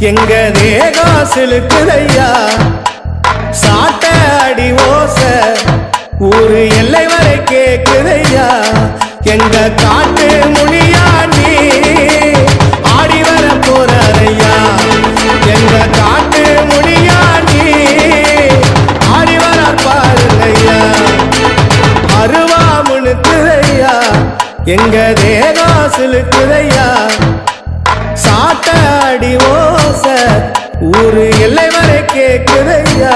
எங்க தேகம் சிலுக்குதையா? சாட்ட அடி ஓச ஒரு எல்லை வரை கேக்குதையா? எங்க காட்டு மொழியா நீ? ஆடி வர போறையா எங்க காட்டு மொழியா நீ? ஆடி வர பாருங்கய்யா. அருவா முழுக்குதையா எங்க தேகம் சிலுக்குதையா? ஒரு எல்லை வரை கேக்குதையா?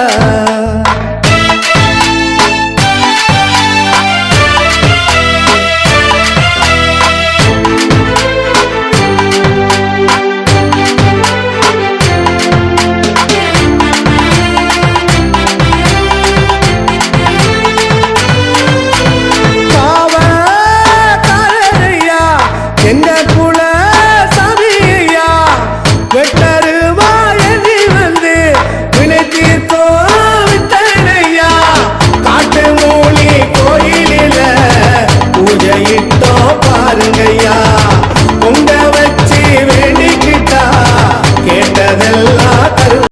காவக்காரரையா, எங்க குல சதியா வெட்ட